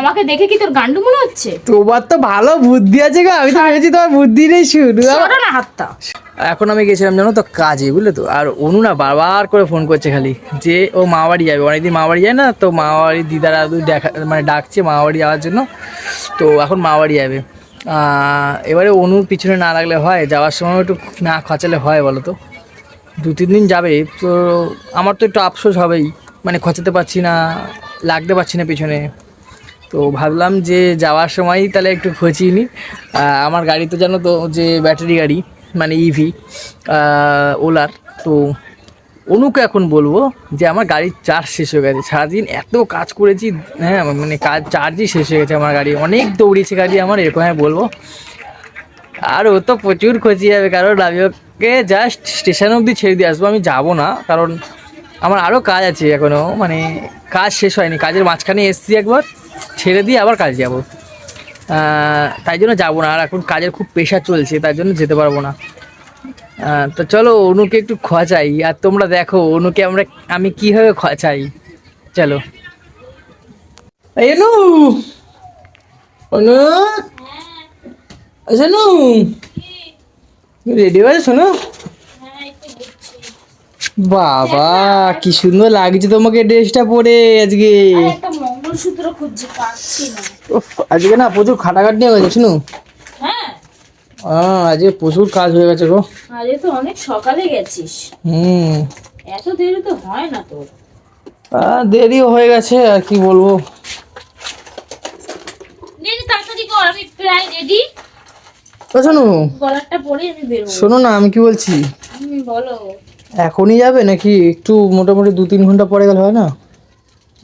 আমাকে দেখে কি তোর গান্ডু মনে হচ্ছে? তোমার তো ভালো বুদ্ধি আছে গো আমি তো ভেবেছি তোমার বুদ্ধি নেই শুরু না হাতটা। এখন আমি গেছিলাম জানো তো কাজে বুঝলে তো? আর অনু না বারবার করে ফোন করছে খালি যে ও মা বাড়ি যাবে। অনেকদিন মা বাড়ি যায় না তো মা বাড়ি দিদার দাদু দেখা মানে ডাকছে মা বাড়ি যাওয়ার জন্য। তো এখন মা বাড়ি যাবে এবারে অনুর পিছনে না লাগলে হয় যাওয়ার সময় একটু না খচালে হয় বলো তো? দু তিন দিন যাবে তো আমার তো একটু আফসোস হবেই। মানে খচাতে পারছি না লাগতে পারছি না পিছনে। তো ভাবলাম যে যাওয়ার সময়ই তাহলে একটু খচিয়ে নিই। আমার গাড়ি তো জানো তো যে ব্যাটারি গাড়ি মানে ইভি ওলার। তো অনুকে এখন বলব যে আমার গাড়ির চার্জ শেষ হয়ে গেছে। সারাদিন এত কাজ করেছি হ্যাঁ মানে কাজ চার্জই শেষ হয়ে গেছে আমার গাড়ি। অনেক দৌড়িয়েছে গাড়ি আমার, এরকম হ্যাঁ বলব। আর ও তো প্রচুর খোঁজি যাবে, কারণ আমি ওকে জাস্ট স্টেশন অবধি ছেড়ে দিয়ে আসব, আমি যাব না। কারণ আমার আরও কাজ আছে এখনও মানে কাজ শেষ হয়নি। কাজের মাঝখানে এসছি একবার। ছেড়ে দিয়ে আবার কাজ যাব। আহ, তাই জন্য যাব না। আর এখন কাজের খুব পেশা চলছে তাই জন্য যেতে পারব না। তো চলো অনুকে একটু খোঁচাই। আর তোমরা দেখো অনুকে আমরা আমি কীভাবে খোঁচাই? চলো। এই অনু! অনু! শোনো! রেডি হয়ে শোনো? বাবা কি সুন্দর লাগছে তোমাকে ড্রেসটা পরে আজকে। মঙ্গলসূত্র খুঁজছি পাচ্ছি না। আজকে না প্রচুর খাটাখাটনি হয়ে গেছে শুনো। হ্যাঁ। আজকে প্রচুর কাজ হয়ে গেছে গো। আরে তো অনেক সকালে গেছিস। হুম। এত দেরি তো হয় না তোর। দেরিও হয়ে গেছে আর কি বলব। আমি প্রায় রেডি? পরে আমি শোনো না আমি কি বলছি? বলো। এখনই যাবে নাকি? একটু মোটামুটি দু তিন ঘণ্টা পরে গেলে হয় না?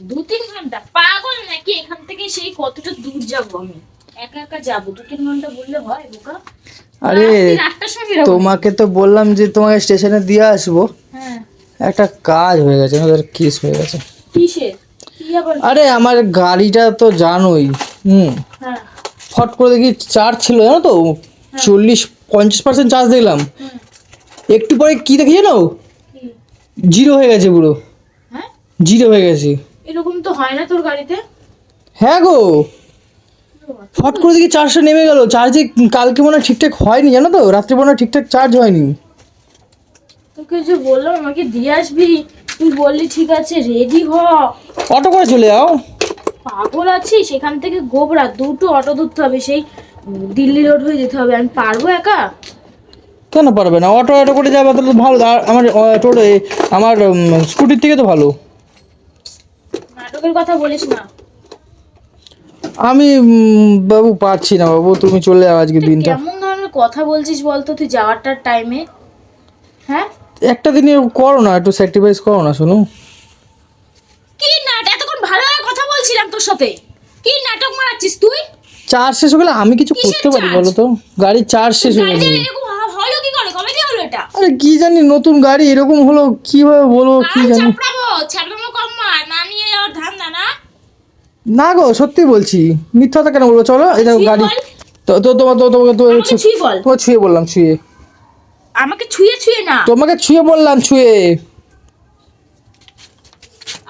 দু তিন ঘণ্টা। পাগল নাকি? এখান থেকে সেই কতটা দূর যাব আমি? একা একা যাব? দু তিন ঘণ্টা বললে হয় বোকা? আরে তোমাকে তো বললাম যে তোমাকে স্টেশনে দিয়ে আসব। হ্যাঁ। একটা কাজ হয়ে গেছে আমাদের কেস হয়ে গেছে। আরে আমার গাড়িটা তো জানোই। হুম। হ্যাঁ। ফট করে দেখি চার্জ ছিল জানো তো? চল্লিশ পঞ্চাশ পার্সেন্ট চার্জ দেখলাম। একটু পরে কি দেখি জানো? জিরো হয়ে গেছে পুরো। হ্যাঁ? জিরো হয়ে গেছে। এরকম তো হয় না তোর গাড়িতে? হ্যাঁ গো। ফট করে দেখি চার্জটা নেমে গেল। চার্জে কালকে মনে হয় ঠিকঠাক হয়নি জানো তো? রাত্রে মনে ঠিকঠাক চার্জ হয়নি। তোকে যে বললাম আমাকে দিয়ে আসবি। তুই বললি ঠিক আছে রেডি হ। অটো করে চলে যাও। পাগল আছিস? সেখান থেকে গোবরা দুটো অটো ধরতে হবে। সেই দিল্লি রোড হয়ে যেতে হবে। আমি পারব একা? কেন পারবে না? অটো অটো করে যাবে তাহলে ভালো। আর আমার টোটো আমার স্কুটির থেকে তো ভালো। নাটকের কথা বলিস না। আমি বাবু পাচ্ছি না বাবু তুমি চলে যাও আজকে দিনটা। কেমন ধরনের কথা বলছিস বলতো তুই যাওয়ারটার টাইমে হ্যাঁ? একটা দিনে করো না একটু স্যাক্রিফাইস করো না শুনো। কি নাটক? এতক্ষণ ভালোভাবে কথা বলছিলাম তোর সাথে। কি নাটক মারাচ্ছিস তুই? চার্জ শেষ হয়ে গেলে আমি কিছু করতে পারি? বলো তো? গাড়ির চার্জ শেষ হয়ে গেছে। হলো কি করে? কবে কি হলো এটা? আরে কি জানি নতুন গাড়ি এরকম হলো কীভাবে বলব কি জানি চাপড়াবো ছাপড়াবো কম মার না নিয়ে ওর ধান্দা না না গো সত্যি বলছি। মিথ্যা কথা কেন বলব? চলো এটা গাড়ি তো তো তোমার তো তোমাকে তো আমাকে ছুঁয়ে বল। তোমাকে ছুঁয়ে বললাম ছুঁয়ে। আমাকে ছুঁয়ে ছুঁয়ে না। তোমাকে ছুঁয়ে বললাম ছুঁয়ে।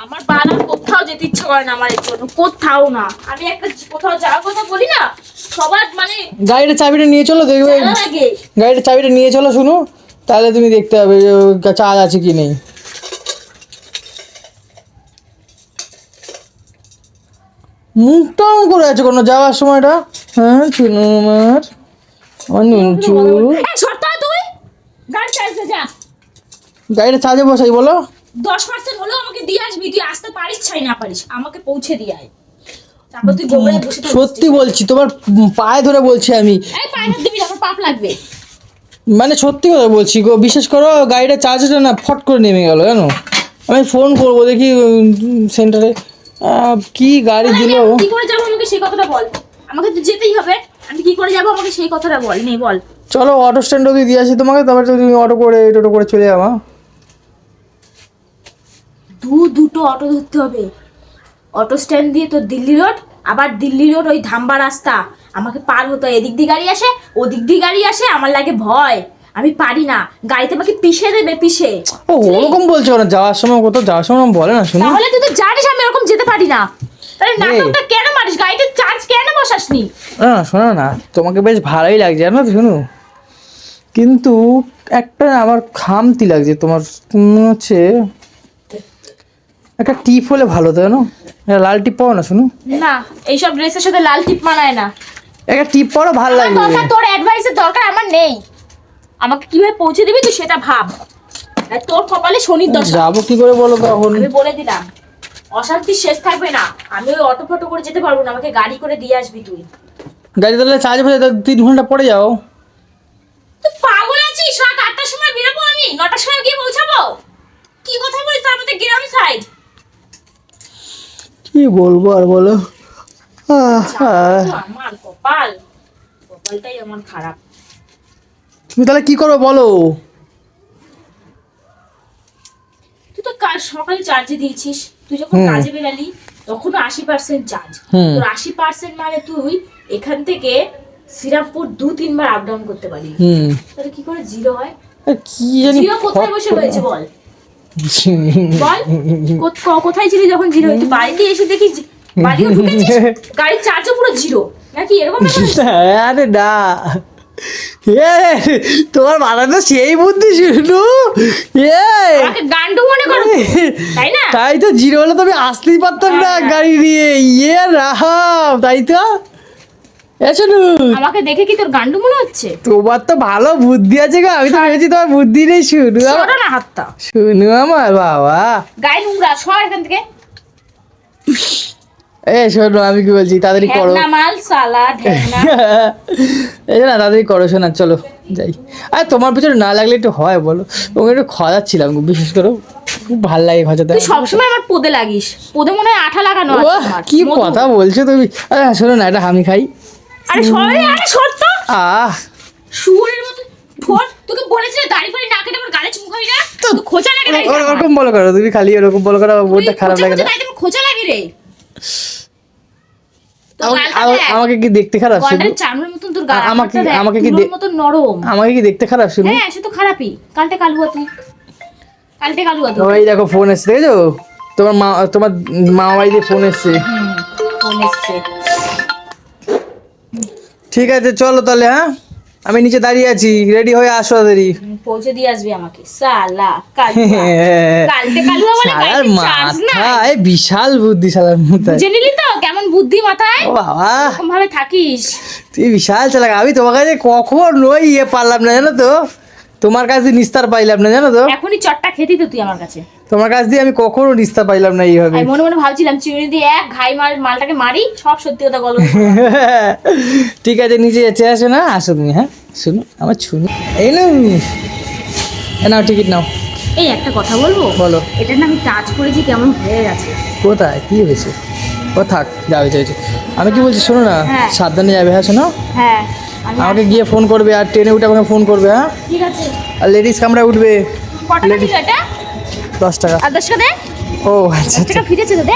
আমার আর কোথাও যেতে ইচ্ছে করে না আমার জন্য কোথাও না। আমি একটা কোথাও যাওয়ার কথা বলি না সবার মানে গাড়িটা চাবিটা নিয়ে চলো দেখবে গাড়িটা চাবিটা নিয়ে চলো শুনো। তাহলে তুমি দেখতে ওর চার্জ আছে কি নেই। মুখটা অন করে আছে কোনো যাওয়ার সময়টা। হ্যাঁ চুনু আমার। আমার নুনচু গাড়িটা চার্জে বসাই বলো। দশ পার্সেন্ট হলেও আমাকে দিয়ে আসবি তুই আসতে পারিস ছাই না পারিস আমাকে পৌঁছে দিয়ে আয়। সত্যি বলছি তোমার পায়ে ধরে বলছি আমি। পাপ লাগবে। মানে সত্যি কথা বলছি গো বিশেষ করো গাড়িটা চার্জটা না ফট করে নেমে গেল জানো? আমি ফোন করব দেখি সেন্টারে কি গাড়ি দিল? কি করে যাব? আমাকে সেই কথাটা বল। আমাকে তো যেতেই হবে। আমি কি করে যাব? আমাকে সেই কথাটা বল। নে বল। চলো অটো স্ট্যান্ড অব্দি দিয়ে আসি তোমাকে তারপরে তুমি অটো করে টোটো করে চলে যাবা দু দুটো অটো ধরতে হবে। অটো স্ট্যান্ড দিয়ে তো দিল্লি রোড আবার দিল্লি রোড ওই ধাম্বা রাস্তা। আমাকে পার হতে হয় এদিক দিয়ে গাড়ি আসে ওদিক দিয়ে গাড়ি আসে আমার লাগে ভয়। আমি পারি না। গাড়িতে আমাকে পিষে দেবে পিষে। ও ওরকম বলছো না যাওয়ার সময় কোথাও যাওয়ার সময় বলে না শুনি। তাহলে তুই তো জানিস আমি এরকম যেতে পারি না। তাহলে নাটকটা কেন মারিস? গাড়িতে চার্জ কেন বসাসনি? না শোনো না তোমাকে বেশ ভালোই লাগছে জানো তো শুনু। কিন্তু একটা আমার খামতি লাগছে তোমার মনে হচ্ছে একটা টিপ হলে ভালো তো জানো? একটা লাল টিপ পাও না শুনু। না এইসব ড্রেসের সাথে লাল টিপ মানায় না। একটা টিপ পরো ভালো লাগবে। তোর অ্যাডভাইসের দরকার আমার নেই। আমাকে কীভাবে পৌঁছে দিবি তুই সেটা ভাব। আর তোর কপালে শনির দশা। যাব কি করে বলো তখন? আমি বলে দিলাম অশান্তি শেষ থাকবে না। আমি ওই অটো ফটো করে যেতে পারব না আমাকে গাড়ি করে দিয়ে আসবি তুই। গাড়ি তাহলে চার্জ হয়ে যায় তিন ঘণ্টা পরে যাও। তুই পাগল আছিস? রাত আটটার সময় বেরোবো আমি? নটার সময় গিয়ে পৌঁছাবো? কি কথা বলিস? তার মধ্যে গ্রাম সাইড কি বলব আর বলো। আমার কপাল। কপালটাই আমার খারাপ। তুমি তাহলে কি করো বলো? তুই তো কাল সকালে চার্জে দিয়েছিস। তুই যখন কাজে বেরালি তখন আশি পার্সেন্ট চার্জ তোর আশি পার্সেন্ট মানে তুই এখান থেকে শ্রীরামপুর দু তিনবার আপ ডাউন করতে পারি তাহলে কি করে জিরো হয়? কি জানি জিরো কোথায় বসে হয়েছে বল। বল কোথায় ছিলি যখন জিরো হয়েছে? বাড়িতে এসে দেখি বাড়িও ঢুকেছিস? গাড়ির চার্জও পুরো জিরো নাকি এরকম ব্যাপার? আরে না। এ তোমার মাথা তো সেই বুদ্ধি শুনু। এ। গান্ডু মনে করো? তাই না? তাই তো জিরো হলে তো আমি আসতেই পারতাম না হ্যাঁ। গাড়ি নিয়ে। ইয়ে রাহাম তাই তো? এ শুনু। আমাকে দেখে কি তোর গান্ডু মনে হচ্ছে? তোমার তো ভালো বুদ্ধি আছে গো আমি তো ভেবেছি তোমার বুদ্ধি নেই শুনু আমার হাতটা। শুনু আমার বাবা। গায়ে নোংরা সর এখান থেকে। এ শোনো আমি কি বলছি? তাড়াতাড়ি করো। এই না তাড়াতাড়ি করো শোনা চলো যাই। আর তোমার পিছনে না লাগলে একটু হয় বলো। তোমাকে একটু খজাচ্ছিলাম বিশেষ করে খুব ভালো লাগে খজাতে। তুই সবসময় আমার পোদে লাগিস। পোদে মনে হয় আঠা লাগানো আছে। কি কথা বলছো তুমি? আরে হ্যাঁ, শোনো না এটা আমি খাই। আরে সরে আরে সত্য আহ। শুয়োরের মতো ঠোঁট। তোকে বলেছি দাড়ি ফাড়ি না কেটে আমার গালে চুমু খাবি না? তো খোঁচা লাগে ওরকম বলো করো তুমি খালি ওরকম বলো করো মনটা খারাপ লাগে খোঁচা লাগে রে। আমাকে- কি দেখতে খারাপ শুধু গন্ডারের চামড়ার মতন তোর গাল আমাকে- আমাকে আমাকে আমাকে কি কি মতন নরম। আমাকে কি দেখতে খারাপ শুনি? হ্যাঁ সে তো খারাপই। কালটে কালুয়া তুই। কালটে কালুয়া তুই। ওই দেখো ফোন এসছে দেখেছ? তোমার মা তোমার বাড়িতে ফোন এসছে। ফোন এসছে। ঠিক আছে চলো তাহলে হ্যাঁ? আমি নিচে দাঁড়িয়ে আছি রেডি হয়ে আসো হুম, পৌঁছে দিয়ে আসবি আমাকে। সালা কালুয়া কালটে কালুয়া বলে চার্জ না এ বিশাল বুদ্ধি শালার মাথায়। নিলি তো? কেমন বুদ্ধি মাথায়? ও বাবা। এরকম ভাবে থাকিস। তুই বিশাল চালাক। আমি তোমার কাছে কখন ওই ইয়ে পারলাম না জানো তো? তোমার কাছে নিস্তার পাইলাম না জানো তো? এখনই চটটা খেতি তো তুই আমার কাছে। তোমার কাছ দিয়ে আমি কখনো নিস্তার পাইলাম না এইভাবে। আমি মনে মনে ভাবছিলাম চিংড়ি দিয়ে এক ঘাই মাল মালটাকে মারি সব সত্যি কথা গল্প ঠিক আছে নিচে যেতে আসো না আসো তুমি হ্যাঁ শুনো আমার শুনো এই না নাও টিকিট নাও। এই একটা কথা বলব? বলো। এটা না আমি টাচ করেছি কেমন হয়ে গেছে? কোথায়? কি হয়েছে? ও থাক যাবে যাবে আমি কি বলছি শোনো না হ্যাঁ। সাবধানে যাবে হ্যাঁ শোনো। হ্যাঁ আমাকে গিয়ে ফোন করবে আর ট্রেনে উঠে আমাকে ফোন করবে হ্যাঁ? ঠিক আছে। আর লেডিস কামরায় উঠবে। ছিল এটা? দশ টাকা। আর দশ টাকা দে। ও আচ্ছা দশ আচ্ছা। টাকা ফিরেছে তো দে।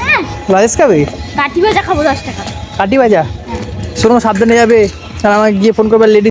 হ্যাঁ। রাজেশ খাবে? কাঠি ভাজা খাব দশ টাকা। কাটি ভাজা? শোনো সাবধানে যাবে। আর আমাকে গিয়ে ফোন করবে লেডিস